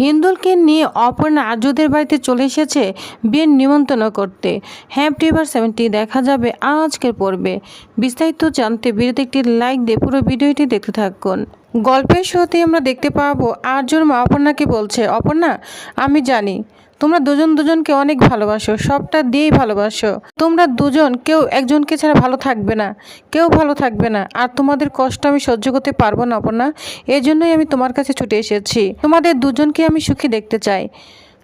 হিন্দুলকে নিয়ে অপর্ণা আর্যদের বাড়িতে চলে এসেছে বিয়ের নিমন্ত্রণ করতে। হ্যাঁ প্রিভার সেভেনটি দেখা যাবে আজকের পর্বে। বিস্তারিত জানতে ভিডিওতে একটি লাইক দিয়ে পুরো ভিডিওটি দেখতে থাকুন। গল্পের শুরুতে আমরা দেখতে পাবো আর্যর মা অপর্ণাকে বলছে, অপর্ণা, আমি জানি, তোমরা দুজন দুজনকে অনেক ভালোবাসো, সবটা দিয়েই ভালোবাসো। তোমরা দুজন কেউ একজনকে ছাড়া ভালো থাকবে না, কেউ ভালো থাকবে না। আর তোমাদের কষ্ট আমি সহ্য করতে পারব না, অপর্ণা। এই জন্যই আমি তোমার কাছে ছুটে এসেছি। তোমাদের দুজনকে আমি সুখী দেখতে চাই।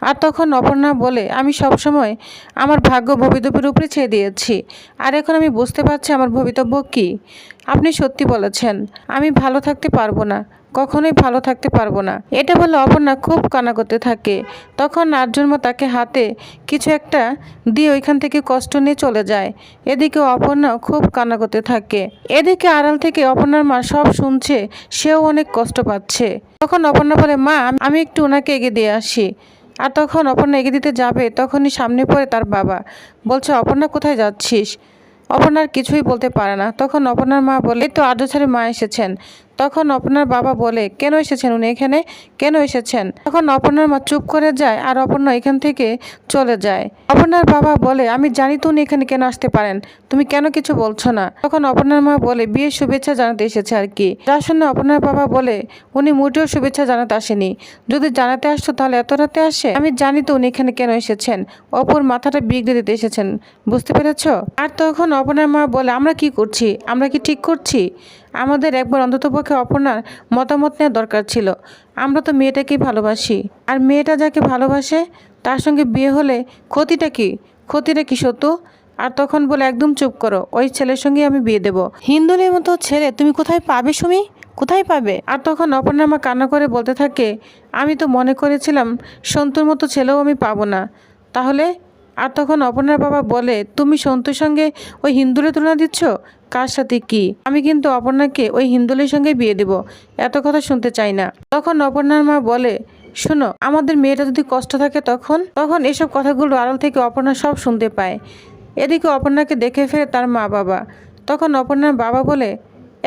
আর তখন অপর্ণা বলে, আমি সবসময় আমার ভাগ্য ভবিতব্যের উপরে ছেড়ে দিয়েছি। আর এখন আমি বুঝতে পারছি আমার ভবিতব্য কী। আপনি সত্যি বলেছেন, আমি ভালো থাকতে পারব না, কখনোই ভালো থাকতে পারব না। এটা বলে অপর্ণা খুব কান্না করতে থাকে। তখন আর্যুর মা তাকে হাতে কিছু একটা দিয়ে ওইখান থেকে কষ্ট নিয়ে চলে যায়। এদিকে অপর্ণা খুব কান্না করতে থাকে। এদিকে আড়াল থেকে অপর্ণার মা সব শুনছে, সেও অনেক কষ্ট পাচ্ছে। তখন অপর্ণা বলে, মা, আমি একটু ওনাকে এগিয়ে দিয়ে আসি। আর তখন অপর্ণা এগিয়ে দিতে যাবে, তখনই সামনে পড়ে তার বাবা। বলছে, অপর্ণা, কোথায় যাচ্ছিস? অপর্ণার কিছুই বলতে পারে না। তখন অপর্ণার মা বলে তো ছেড়ে মা এসেছেন। তখন অপর্ণার বাবা বলে, কেন এসেছেন উনি এখানে? কেন এসেছেন? তখন অপর্ণার মা চুপ করে যায় আর অপর্ণা এখান থেকে চলে যায়। অপর্ণার বাবা বলে, আমি জানি তো উনি এখানে কেন আসতে পারেন। তুমি কেন কিছু বলছো না? তখন অপর্ণার মা বলে, বিয়ের শুভেচ্ছা জানাতে এসেছে আর কি। যার শুনে অপর্ণার বাবা বলে, উনি মোটেও শুভেচ্ছা জানাতে আসেনি। যদি জানাতে আসতো তাহলে এত রাতে আসে? আমি জানি তো উনি এখানে কেন এসেছেন। অপর মাথাটা বিগড়ে দিতে এসেছেন। বুঝতে পেরেছ? আর তখন অপর্ণার মা বলে, আমরা কি করছি? আমরা কি ঠিক করছি? আমাদের একবার অন্ততপক্ষে অপর্ণার মতামত নেওয়া দরকার ছিল। আমরা তো মেয়েটাকেই ভালোবাসি। আর মেয়েটা যাকে ভালোবাসে, তার সঙ্গে বিয়ে হলে ক্ষতিটা কি? ক্ষতিটা কি সত্য? আর তখন বলে, একদম চুপ করো, ওই ছেলের সঙ্গে আমি বিয়ে দেবো। হিন্দুলের মতো ছেলে, তুমি কোথায় পাবে সুমি? কোথায় পাবে? আর তখন অপর্ণা মা কান্না করে বলতে থাকে, আমি তো মনে করেছিলাম সন্তুর মতো ছেলেও আমি পাবো না। তাহলে আর তখন অপর্ণার বাবা বলে, তুমি সন্তুর সঙ্গে ওই হিন্দুলের তুলনা দিচ্ছ? কার সাথে কি? আমি কিন্তু অপর্ণাকে ওই হিন্দুলের সঙ্গে বিয়ে দেব, এত কথা শুনতে চাই না। তখন অপর্ণার মা বলে, শোনো, আমাদের মেয়েটা যদি কষ্ট থাকে তখন? তখন এসব কথাগুলো আড়াল থেকে অপর্ণা সব শুনতে পায়। এদিকে অপর্ণাকে দেখে ফেরে তার মা বাবা। তখন অপর্ণার বাবা বলে,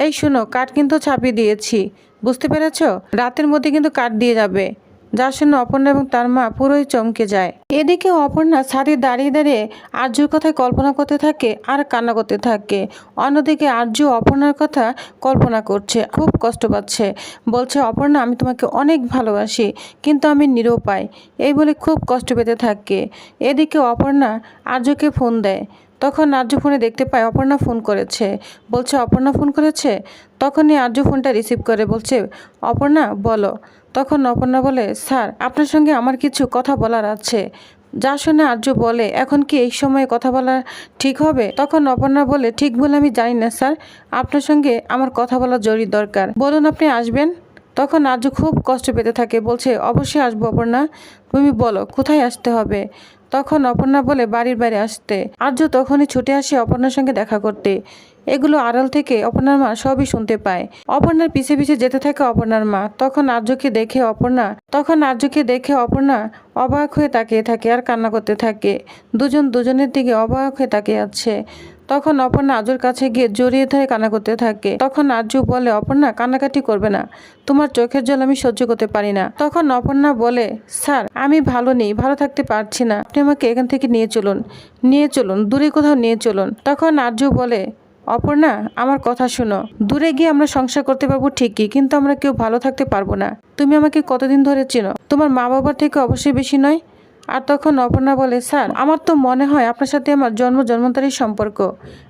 এই শুনো, কাঠ কিন্তু ছাপিয়ে দিয়েছি, বুঝতে পেরেছ? রাতের মধ্যে কিন্তু কাঠ দিয়ে যাবে। যার শুনে অপর্ণা এবং তার মা পুরোই চমকে যায়। এদিকে অপর্ণা ছাদে দাঁড়িয়ে দাঁড়িয়ে আর্যর কথায় কল্পনা করতে থাকে আর কান্না করতে থাকে। অন্যদিকে আর্য অপর্ণার কথা কল্পনা করছে, খুব কষ্ট পাচ্ছে। বলছে, অপর্ণা, আমি তোমাকে অনেক ভালোবাসি, কিন্তু আমি নিরুপায়। এই বলে খুব কষ্ট পেতে থাকে। এদিকে অপর্ণা আর্যকে ফোন দেয়। তখন আর্য ফোনে দেখতে পায় অপর্ণা ফোন করেছে। বলছে, অপর্ণা ফোন করেছে? তখনই আর্য ফোনটা রিসিভ করে। বলছে, অপর্ণা, বলো। তখন অপর্ণা বলে, স্যার, আপনার সঙ্গে আমার কিছু কথা বলার আছে। যা শুনে আর্য বলে, এখন কি এই সময়ে কথা বলা ঠিক হবে? তখন অপর্ণা বলে, ঠিক বলে আমি জানি না, স্যার। আপনার সঙ্গে আমার কথা বলা জরুরি দরকার। বলুন আপনি আসবেন? তখন আর্য খুব কষ্ট পেতে থাকে, বলছে, অবশ্যই আসব অপর্ণা। তুমি বলো, কোথায় আসতে হবে? তখন অপর্ণা বলে, বাড়ির বাইরে আসতে। আর্য তখনই ছুটে আসে অপর্ণার সঙ্গে দেখা করতে। এগুলো আড়াল থেকে অপর্ণার মা সবই শুনতে পায়। অপর্ণার পিছে পিছে যেতে থাকে অপর্ণার মা। তখন আর্যকে দেখে অপর্ণা, তখন আর্যকে দেখে অপর্ণা অবাক হয়ে তাকিয়ে থাকে আর কান্না করতে থাকে। দুজন দুজনের দিকে অবাক হয়ে তাকিয়ে আছে। তখন অপর্ণা আজুর কাছে গিয়ে জড়িয়ে ধরে কান্না করতে থাকে। তখন আজু বলে, অপর্ণা, কান্নাকাটি করবে না। তোমার চোখের জল আমি সহ্য করতে পারি না। তখন অপর্ণা বলে, স্যার, আমি ভালো নেই, ভালো থাকতে পারছি না। আপনি আমাকে এখান থেকে নিয়ে চলুন নিয়ে চলুন, দূরে কোথাও নিয়ে চলুন। তখন আর্য বলে অপর্ণা, আমার কথা শোনো। দূরে গিয়ে আমরা সংসার করতে পারব ঠিকই, কিন্তু আমরা কেউ ভালো থাকতে পারব না। তুমি আমাকে কতদিন ধরে চেনো? তোমার মা বাবার থেকে অবশ্যই বেশি নয়। আর তখন অপর্ণা বলে, স্যার, আমার তো মনে হয় আপনার সাথে আমার জন্ম জন্মান্তরের সম্পর্ক।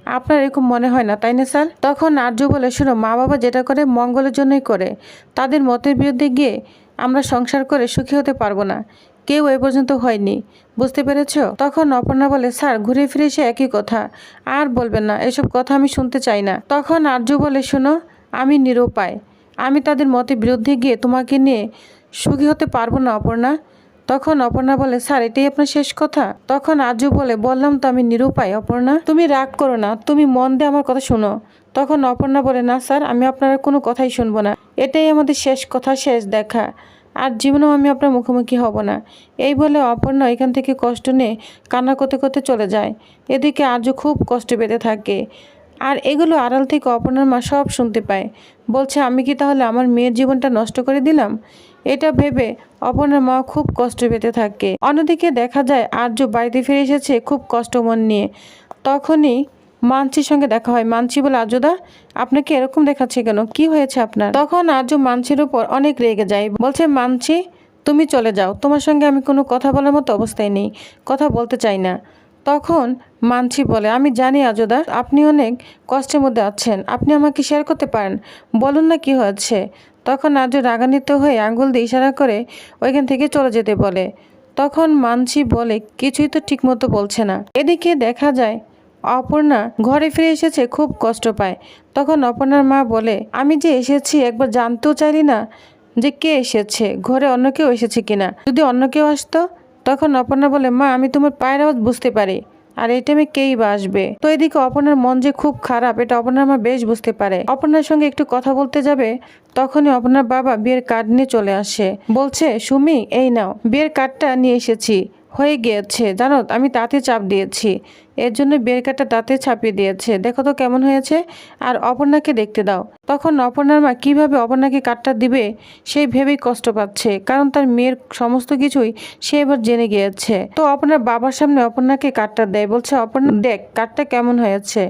আপনার এরকম মনে হয় না, তাই না, স্যার? তখন আর্য বলে, শোনো, মা বাবা যেটা করে মঙ্গলের জন্যই করে। তাদের মতের বিরুদ্ধে গিয়ে আমরা সংসার করে সুখী হতে পারব না। কেউ এ পর্যন্ত হয়নি, বুঝতে পেরেছ? তখন অপর্ণা বলে, স্যার, ঘুরে ফিরে সে একই কথা। আর বলবেন না, এসব কথা আমি শুনতে চাই না। তখন আর্য বলে, শোনো, আমি নিরুপায়। আমি তাদের মতের বিরুদ্ধে গিয়ে তোমাকে নিয়ে সুখী হতে পারব না, অপর্ণা। তখন অপর্ণা বলে, স্যার, এটাই আপনার শেষ কথা? তখন আজু বলে, বললাম তো আমি নিরুপায়, অপর্ণা। তুমি রাগ করো না, তুমি মন দিয়ে আমার কথা শোনো। তখন অপর্ণা বলে, না, স্যার, আমি আপনার কোনো কথাই শুনব না। এটাই আমাদের শেষ কথা, শেষ দেখা। আর জীবনেও আমি আপনার মুখোমুখি হব না। এই বলে অপর্ণা এখান থেকে কষ্ট নিয়ে কান্না করতে করতে চলে যায়। এদিকে আজও খুব কষ্ট পেতে থাকে। আর এগুলো আড়াল থেকে অপর্ণার মা সব শুনতে পায়। বলছে, আমি কি তাহলে আমার মেয়ের জীবনটা নষ্ট করে দিলাম? এটা ভেবে অপর্ণার মা খুব কষ্ট পেতে থাকে। অন্যদিকে দেখা যায়, আর্য বাড়িতে ফিরে এসেছে খুব কষ্ট মন নিয়ে। তখনই মানসির সঙ্গে দেখা হয়। মানসি বলে, আর্যদা, আপনাকে এরকম দেখাচ্ছে কেন? কি হয়েছে আপনার? তখন আর্য মানসির উপর অনেক রেগে যায়। বলছে, মানসি, তুমি চলে যাও। তোমার সঙ্গে আমি কোনো কথা বলার মতো অবস্থায় নেই। কথা বলতে চাই না। তখন মানছি বলে, আমি জানি আজদা আপনি অনেক কষ্টের মধ্যে আছেন। আপনি আমাকে শেয়ার করতে পারেন। বলুন না কি হয়েছে? তখন আর্য রাগান্বিত হয়ে আঙ্গুল দিয়ে ইশারা করে ওইখান থেকে চলে যেতে বলে। তখন মানছি বলে, কিছুই তো ঠিকমতো বলছে না। এদিকে দেখা যায় অপর্ণা ঘরে ফিরে এসেছে, খুব কষ্ট পায়। তখন অপর্ণার মা বলে, আমি যে এসেছি, একবার জানতেও চাইলি না যে কে এসেছে, ঘরে অন্য কেউ এসেছে কিনা। যদি অন্য কেউ আসতো? তখন অপর্ণা বলে, মা, আমি তোমার পায়ের আওয়াজ বুঝতে পারি। আর এই টাইমে কেই বা আসবে? তো এদিকে অপর্ণার মন যে খুব খারাপ, এটা অপর্ণার মা বেশ বুঝতে পারে। অপর্ণার সঙ্গে একটু কথা বলতে যাবে, তখনই অপর্ণার বাবা বিয়ের কার্ড নিয়ে চলে আসে। বলছে, সুমি, এই নাও, বিয়ের কার্ডটা নিয়ে এসেছি। হয়ে গিয়েছে। জানো, আমি তাতে চাপ দিয়েছি। এর জন্য বের কাটা তাতে ছাপিয়ে দিয়েছে। দেখো তো কেমন হয়েছে। আর অপর্ণাকে দেখতে দাও। তখন অপর্ণার মা কীভাবে অপর্ণাকে কাটটা দিবে, সেই ভেবেই কষ্ট পাচ্ছে। কারণ তার মেয়ের সমস্ত কিছুই সে এবার জেনে গিয়েছে। তো অপর্ণার বাবার সামনে অপর্ণাকে কাটটা দেয়। বলছে, অপর্ণা, দেখ কাটটা কেমন হয়েছে?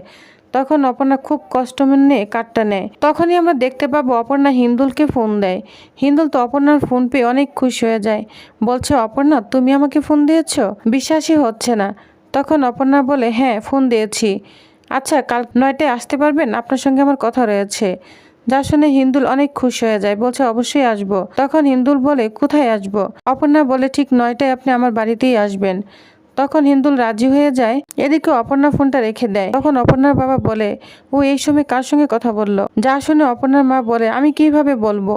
তখন অপর্ণা খুব কষ্ট নিয়ে কার্ডটা নেয়। তখনই আমরা দেখতে পাবো অপর্ণা হিন্দুলকে ফোন দেয়। হিন্দুল তো অপর্ণার ফোন পেয়ে অনেক খুশি হয়ে যায়। বলছে, অপর্ণা, তুমি আমাকে ফোন দিয়েছ? বিশ্বাসই হচ্ছে না। তখন অপর্ণা বলে হ্যাঁ ফোন দিয়েছি। আচ্ছা কাল নয়টায় আসতে পারবেন? আপনার সঙ্গে আমার কথা রয়েছে। যা শুনে হিন্দুল অনেক খুশি হয়ে যায়। বলছে, অবশ্যই আসব। তখন হিন্দুল বলে, কোথায় আসব? অপর্ণা বলে, ঠিক নয়টায় আপনি আমার বাড়িতেই আসবেন। তখন হিন্দুল রাজি হয়ে যায়, এদিকে অপর্ণা ফোনটা রেখে দেয়। তখন অপর্ণার বাবা বলে, ও এই সময় কার সঙ্গে কথা বলল? যা শুনে অপর্ণার মা বলে, আমি কীভাবে বলব?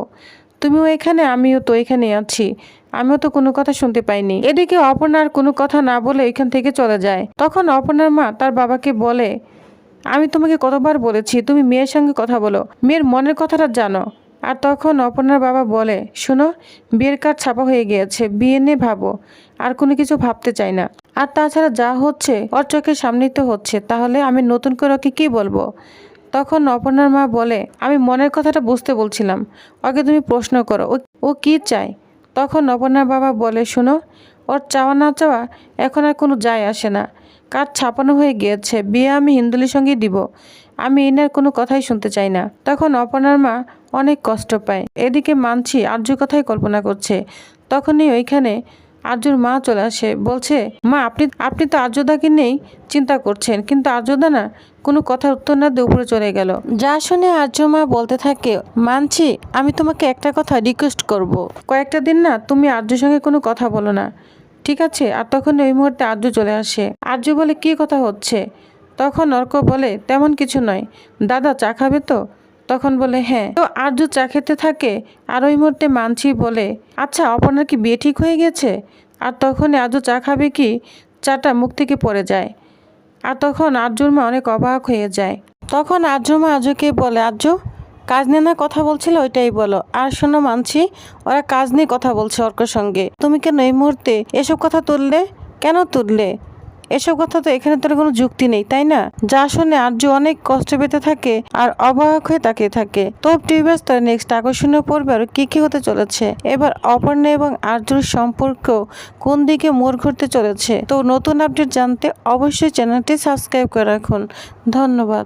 তুমিও এখানে, আমিও তো এখানে আছি। আমিও তো কোনো কথা শুনতে পাইনি। এদিকে অপর্ণার কোনো কথা না বলে এখান থেকে চলে যায়। তখন অপর্ণার মা তার বাবাকে বলে, আমি তোমাকে কতবার বলেছি, তুমি মেয়ের সঙ্গে কথা বলো। মেয়ের মনের কথাটা জানো। আর তখন অপর্ণার বাবা বলে, শোনো, বিয়ের কার্ড ছাপা হয়ে গিয়েছে, বিয়ে নিয়ে ভাবো। আর কোনো কিছু ভাবতে চাই না। আর তাছাড়া যা হচ্ছে, ওর চোখের সামনেই তো হচ্ছে। তাহলে আমি নতুন করে ওকে কী বলব? তখন অপর্ণার মা বলে, আমি মনের কথাটা বুঝতে বলছিলাম। ওকে তুমি প্রশ্ন করো, ও কী চায়? তখন অপর্ণার বাবা বলে, শোনো, ওর চাওয়া না চাওয়া এখন আর কোনো যায় আসে না। কাজ ছাপানো হয়ে গিয়েছে, বিয়ে আমি হিন্দুলির সঙ্গেই দিব। আমি এনার কোনো কথাই শুনতে চাই না। তখন অপর্ণার মা অনেক কষ্ট পায়। এদিকে মানছি আর্য কথাই কল্পনা করছে। তখনই ওইখানে আর্যর মা চলে আসে, বলছে, মা, আপনি আপনি তো আর্যদাকে নেই চিন্তা করছেন, কিন্তু আর্যদা না কোনো কথার উত্তর না দিয়ে উপরে চলে গেল। যা শুনে আর্য মা বলতে থাকে, মানছি, আমি তোমাকে একটা কথা রিকোয়েস্ট করব। কয়েকটা দিন না তুমি আর্যর সঙ্গে কোনো কথা বলো না, ঠিক আছে? আর তখন ওই মুহূর্তে আর্য চলে আসে। আর্য বলে, কি কথা হচ্ছে? তখন অর্ক বলে, তেমন কিছু নয়। দাদা, চা খাবে তো? তখন বলে হ্যাঁ। তো আর্য চা খেতে থাকে আর ওই মুহূর্তে মানছি বলে আচ্ছা অপর্ণার কি বিয়ে ঠিক হয়ে গেছে? আর তখন আর্য চা খাবে কি? চাটা মুখ থেকে পড়ে যায়। আর তখন আর্যর মা অনেক অবাক হয়ে যায়। তখন আর্য মা আর্যকে বলে আর্য কাজ নিয়ে না কথা বলছিল? ওইটাই বলো। আর শোনো মানছি, ওরা কাজ নিয়ে কথা বলছে অর্কর সঙ্গে। তুমি কেন এই মুহূর্তে এসব কথা তুললে? কেন তুললে? এসব কথা তো এখানে তোর কোনো যুক্তি নেই, তাই না? যা শুনে আর্য অনেক কষ্ট পেতে থাকে আর অবাক হয়ে তাকিয়ে থাকে। তো টিভিএস তার নেক্সট আকর্ষণীয় পর্বে আর কি কি হতে চলেছে? এবার অপর্ণা এবং আর্যর সম্পর্ক কোন দিকে মোড় ঘুরতে চলেছে? তো নতুন আপডেট জানতে অবশ্যই চ্যানেলটি সাবস্ক্রাইব করে রাখুন। ধন্যবাদ।